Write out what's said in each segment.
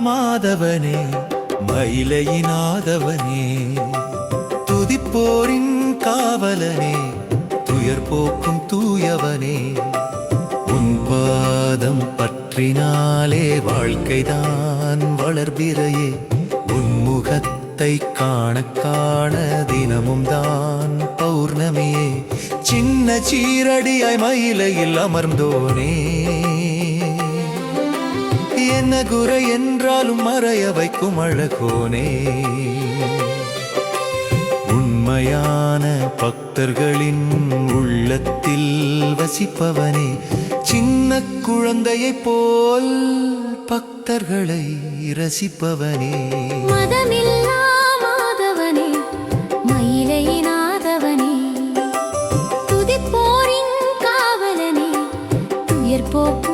மாதவனே மயிலையினாதவனே. துதிப்போரின் காவலனே துயர் போக்கும் தூயவனே. உன் பாதம் பற்றினாலே வாழ்க்கைதான் வளர்பிறையே. உன்முகத்தை காண காண தினமும் தான் பௌர்ணமியே. சின்ன சீரடியாய் மயிலையில் அமர்ந்தோனே. சின்ன குறை என்றாலும் மறைய வைக்கும் அழகோனே. உண்மையான பக்தர்களின் உள்ளத்தில் வசிப்பவனே சின்ன குழந்தையைப் போல் பக்தர்களை ரசிப்பவனே. மதமில்லா மாதவனே மயிலையினாதவனே. துதிப்போரின் காவலனே துயர் போக்கும்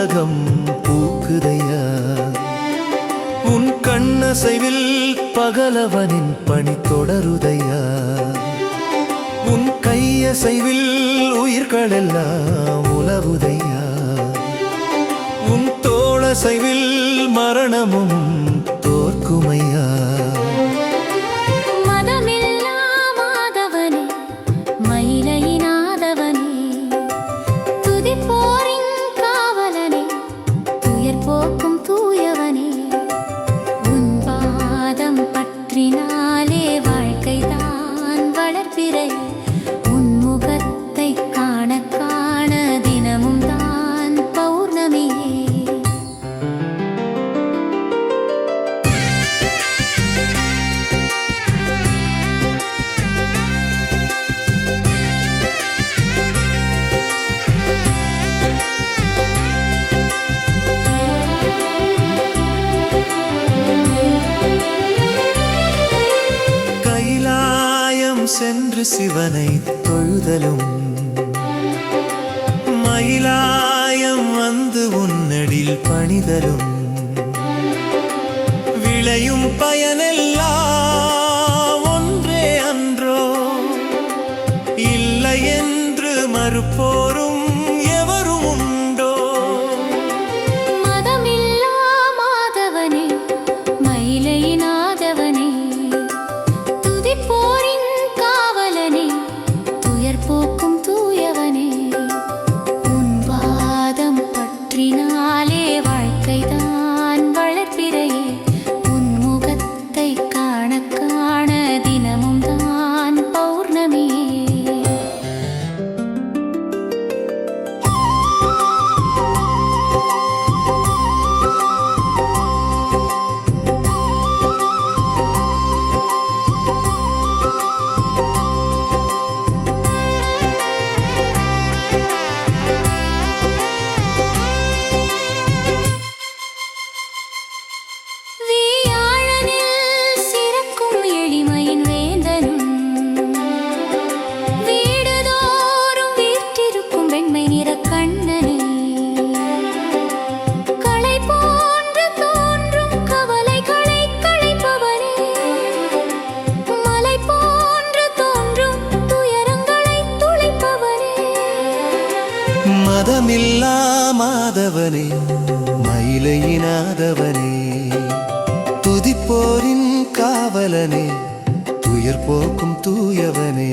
உலகம் பூக்குதையா? உன் கண்ணசைவில் பகலவனின் பணி தொடருதையா? உன் கையசைவில் உயிர்களெல்லாம் உலவுதையா? உன் தோளசைவில் மரணமும் தோற்குமையா? சிவனை தொழுதலும். மயிலாயம் வந்து உன்னடில் பணிதலும். விளையும் பயனை மாதமில்லா மாதவனே மயிலையினாதவனே. துதிப்போரின் காவலனே துயர் போக்கும் தூயவனே.